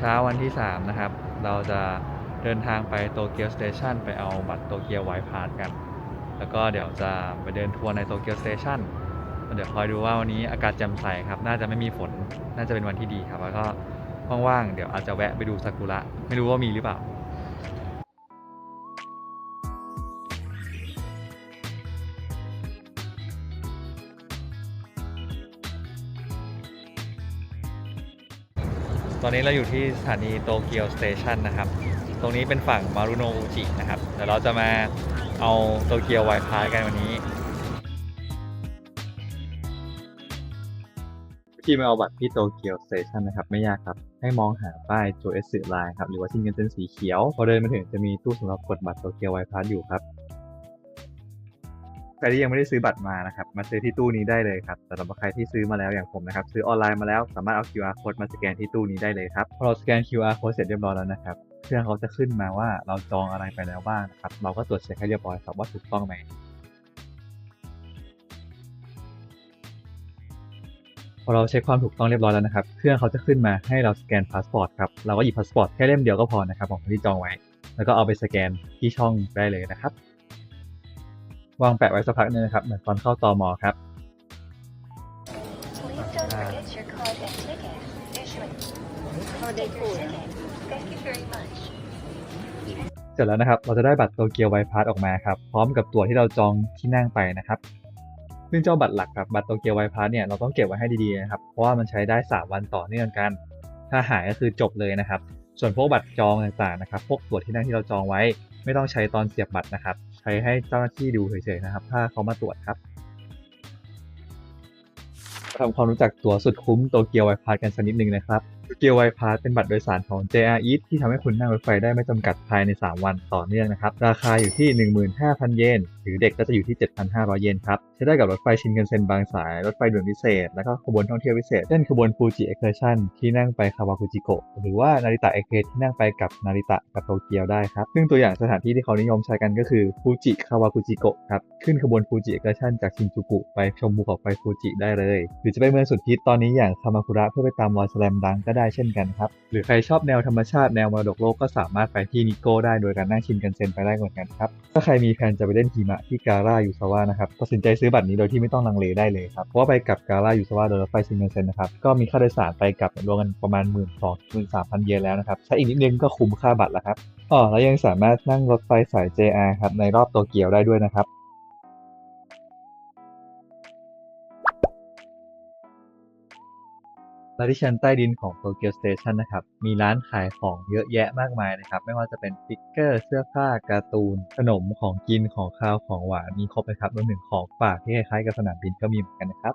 เช้าวันที่ 3 นะครับ เราจะเดินทางไปโตเกียวสเตชันไปเอาบัตรโตเกียวไวพาสกัน แล้วก็เดี๋ยวจะไปเดินทัวร์ในโตเกียวสเตชันเดี๋ยวคอยดูว่าวันนี้อากาศแจ่มใสครับ น่าจะไม่มีฝน น่าจะเป็นวันที่ดีครับ แล้วก็ว่างๆ เดี๋ยวอาจจะแวะไปดูซากุระ ไม่รู้ว่ามีหรือเปล่า อนนี้เราอยู่ที่สถานีโตเกียวสเตชันนะครับ ตรงนี้เป็นฝั่งมารุโนอุจินะครับ เดี๋ยวเราจะมาเอาโตเกียวไวพาสกันวันนี้ ที่มาเอาบัตรที่โตเกียวสเตชันนะครับ ไม่ยากครับ ให้มองหาป้ายโจเอสไลน์ครับ หรือว่าชินกันเซ็นสีเขียว พอเดินมาถึงจะมีตู้สำหรับกดบัตรโตเกียวไวพาสอยู่ครับ ใครที่ยังไม่ได้ซื้อบัตรมานะครับ มาซื้อที่ตู้นี้ได้เลยครับสำหรับใครที่ซื้อมาแล้วอย่างผมนะครับ ซื้อออนไลน์มาแล้วสามารถเอา QR code มาสแกนที่ตู้นี้ได้เลยครับ พอเราสแกน QR code เสร็จเรียบร้อยแล้วนะครับเครื่องเขาจะขึ้นมาว่าเราจองอะไรไปแล้วบ้างนะครับ เราก็ตรวจเช็คให้เรียบร้อยครับว่าถูกต้องไหมพอเราเช็คความถูกต้องเรียบร้อยแล้วนะครับ เครื่องเขาจะขึ้นมาให้เราสแกนพาสปอร์ตครับ เราก็หยิบพาสปอร์ตแค่เล่มเดียวก็พอนะครับของที่จองไว้ แล้วก็เอาไปสแกนที่ช่องได้เลยนะครับ วางแปะไว้สักพักหนึงนะครับ เหมือนตอนเข้าตอมอครับ Please don't forget your card and ticket. Issuing. Take your ticket. Thank you very much. เสร็จแล้วนะครับ เราจะได้บัตรโตเกียวไวพาสออกมาครับ พร้อมกับตั๋วที่เราจองที่นั่งไปนะครับ ซึ่งเจ้าบัตรหลักครับ บัตรโตเกียวไวพาสเนี่ย เราต้องเก็บไว้ให้ดีๆนะครับ เพราะว่ามันใช้ได้ 3 วันต่อเนื่องกัน ถ้าหายก็คือจบเลยนะครับ ส่วนพวกบัตรจองต่างๆนะครับ พวกตั๋วที่นั่งที่เราจองไว้ ไม่ต้องใช้ตอนเสียบบัตรนะครับ ใช้ให้เจ้าหน้าที่ดูเฉยๆนะครับ ถ้าเขามาตรวจครับทำความรู้จักตั๋วสุดคุ้มโตเกียวไวพาสกันสักนิดนึงนะครับโตเกียวไวพาสเป็นบัตรโดยสารของ JR East ที่ทำให้คุณนั่งรถไฟได้ไม่จำกัดภายใน 3 วันต่อเนื่องนะครับ ราคาอยู่ที่ 15,000 เยนหรือเด็กก็จะอยู่ที่ 7,500 เยนครับใช้ได้กับรถไฟชินกันเซ็นบางสาย รถไฟด่วนพิเศษ แล้วก็ขบวนท่องเที่ยวพิเศษ เช่นขบวนฟูจิเอ็กซ์ชั่นที่นั่งไปคาวากุจิโกะหรือว่านาริตะเอ็กเพที่นั่งไปกับนาริตะกับโตเกียวได้ครับ ซึ่งตัวอย่างสถานที่ที่เขานิยมใช้กันก็คือฟูจิคาวากุจิโกะครับขึ้นขบวนฟูจิเอ็กซ์ชั่นจากชินจูกุไปชมภูเขาไฟฟูจิได้เลย หรือจะไปเมืองสุดฮิตตอนนี้อย่างคามาคุระเพื่อไปตามรอยสแลมดังก็ได้เช่นกันครับหรือใครชอบแนวธรรมชาติแนวมรดกโลกก็สามารถไปที่นิโก้ได้โดยการนั่งชินกันเซ็นไปได้เหมือนกันครับถ้าใครมีแผนจะไปเล่นหิมะที่การ่ายูซาวะนะครับตัดสินใจซื้อบัตรนี้โดยที่ไม่ต้องลังเลได้เลยครับเพราะว่าไปกับการ่ายูซาวะโดยรถไฟซินกันเซ็นนะครับก็มีค่าโดยสารไปกับรวมกันประมาณ 1 2 0 0 0 1 3 0 0 เยนแล้วนะครับใช้อีกนิดนึงก็คุ้มค่าบัตรแล้วครับอ๋อแล้วยังสามารถนั่งรถไฟสาย JR ครับในรอบโตเกียวได้ด้วยนะครับ และที่ชั้นใต้ดินของโตเกียวสเตชันนะครับ มีร้านขายของเยอะแยะมากมายเลยครับ ไม่ว่าจะเป็นติ๊กเกอร์ เสื้อผ้า การ์ตูน ขนม ของกิน ของคาว ของหวาน มีครบเลยครับรวมถึงของฝากที่คล้ายๆกับสนามบินก็มีเหมือนกันนะครับ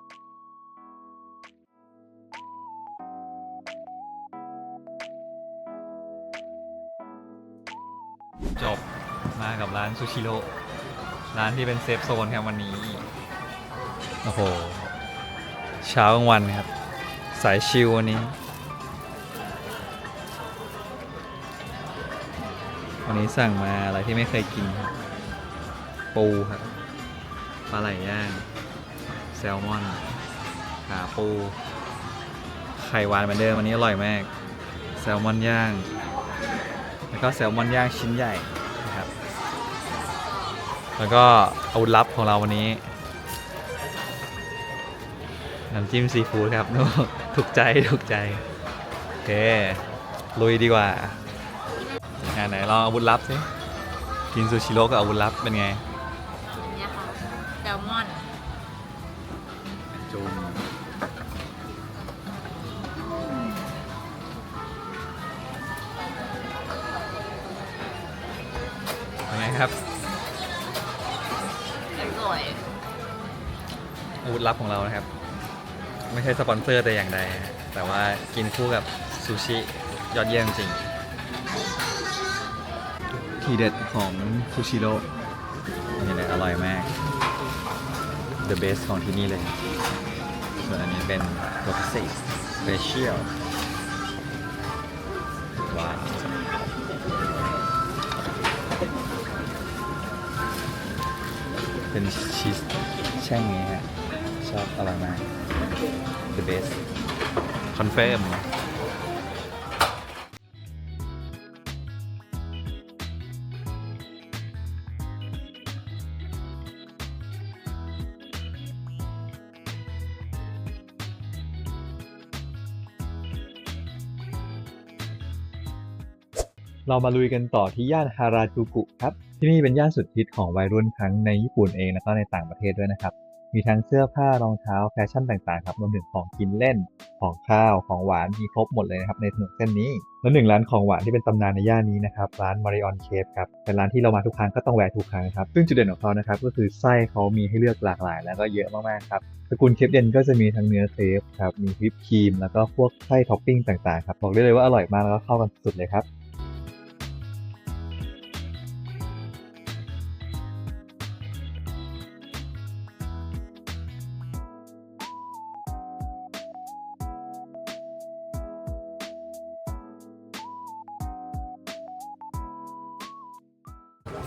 จบมากับร้านซูชิโร่ร้านที่เป็นเซฟโซนครับวันนี้ โอ้โห เช้ากลางวันครับ สายชิลวันนี้ วันนี้สั่งมาอะไรที่ไม่เคยกินครับปูครับปลาไหลย่าง แซลมอนขาปู ไข่หวานเหมือนเดิมวันนี้อร่อยมาก แซลมอนย่าง แล้วก็แซลมอนย่างชิ้นใหญ่นะครับ แล้วก็อาวุธลับของเราวันนี้ น้ำจิ้มซีฟู้ดครับโน้ถูกใจถูกใจ โอเค ลุยดีกว่าอ่าไหนลองอาวุธลับสิกินซูชิโร่กับอาวุธลับเป็นไงเนี่ยค่ะแซลมอนจุ่มเป็นไงครับอร่อยอาวุธลับของเรานะครับ ไม่ใช่สปอนเซอร์แต่อย่างใดนะฮะแต่ว่ากินคู่กับซูชิยอดเยี่ยมจริง ทีเด็ดของซูชิโร่นี่เลยอร่อยมาก the best ของที่นี่เลย ส่วนอันนี้เป็นตัวพิเศษ special ว้าวเป็นชีสแช่งนี้ฮะ ชอบอร่อยมาก the best confirm เรามาลุยกันต่อที่ย่านฮาราจูกุครับ ที่นี่เป็นย่านสุดฮิตของวัยรุ่นทั้งในญี่ปุ่นเองแล้วก็ในต่างประเทศด้วยนะครับ มีทั้งเสื้อผ้ารองเท้าแฟชั่นต่างๆครับรวมถึงของกินเล่นของข้าวของหวานมีครบหมดเลยนะครับในถนนเส้นนี้แล้วหนึ่งร้านของหวานที่เป็นตำนานในย่านนี้นะครับร้าน Marion Cape ครับเป็นร้านที่เรามาทุกครั้งก็ต้องแวะทุกครั้งครับซึ่งจุดเด่นของเขานะครับก็คือไส้เขามีให้เลือกหลากหลาย แล้วก็เยอะมากๆครับตระกูลเคปเย็นก็จะมีทั้งเนื้อเครปครับมีวิปครีมแล้วก็พวกไส้ท็อปปิ้งต่างๆครับบอกได้เลยว่าอร่อยมากแล้วก็เข้ากันสุดเลยครับ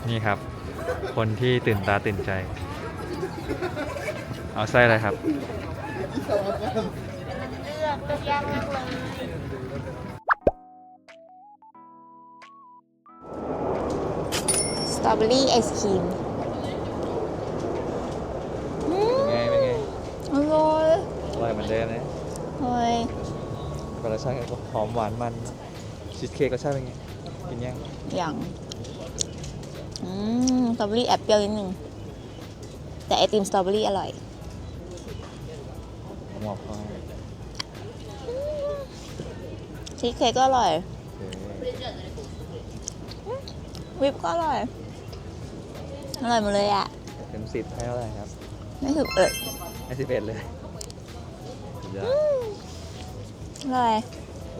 นี่ครับ คนที่ตื่นตาตื่นใจ เอาไส้อะไรครับ เลือกเลือกยากมากเลยสตรอเบอรี่ไอศครีมเป็นไงเป็นไงอร่อยอร่อยเหมือนเดิมนะเฮ้ยรสชาติก็หอมหวานมันชีสเค้กรสชาติเป็นไงกินยังอย่างอืมส ตรอเบอรี่แอบเปรี้ยวนิดนึง แต่ไอติมสตรอเบอรี่อร่อยหมอกพอชีสเค้กก็อร่อยโอเควิปก็อร่อย อร่อยหมดเลยอะเต็มสิบให้เท่าไหร่ครับไม่ถึงเอิดให้สิบเอ็ดเลยสุดยอดอร่อย โอเค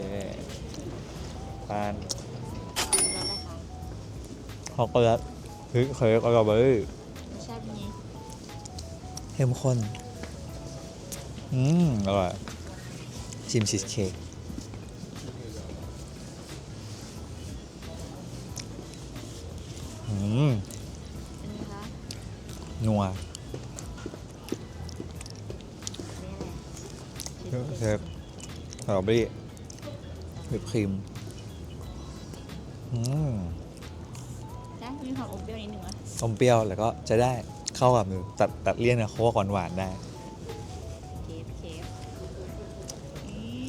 ทานแล้วนะคะฮอกโกแลต พริกเค้กอร่อยเบอร์รสชาติเป็นไงเข้มข้น อืม อร่อย ชิมชีสเค้กอืมเป็นไงคะนัวนี่อะไรเชฟสตรอเบอรี่วิปครีม อืมจ้ะ มีความอมเปรี้ยวนิดนึงอะอมเปรี้ยวแล้วก็จะได้เข้ากับมือตัดตัดเลี่ยนนะโค้กหวานๆได้เคฟเคฟ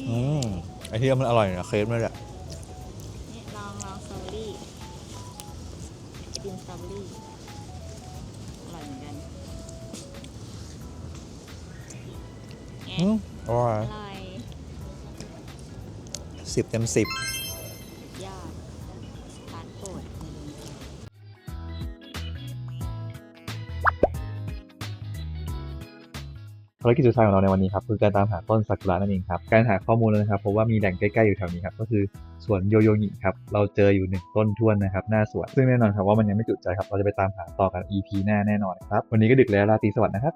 อืมไอที่มันอร่อยนะเครปนั่นแหละนี่ลองลองสตรอเบอรี่ไอติมสตรอเบอรี่อร่อยเหมือนกันไงอืมอร่อยอร่อยสิบเต็มสิบ ภารกิจสุดท้ายของเราในวันนี้ครับคือการตามหาต้นซากุระนั่นเองครับการหาข้อมูลนะครับเพราะว่ามีแหล่งใกล้ๆอยู่แถวนี้ครับก็คือสวนโยโยงิครับเราเจออยู่หนึ่งต้นท่วนนะครับหน้าสวนซึ่งแน่นอนครับว่ามันยังไม่จุใจครับเราจะไปตามหาต่อกัน EP หน้าแน่นอนครับวันนี้ก็ดึกแล้วราตรีสวัสดิ์นะครับ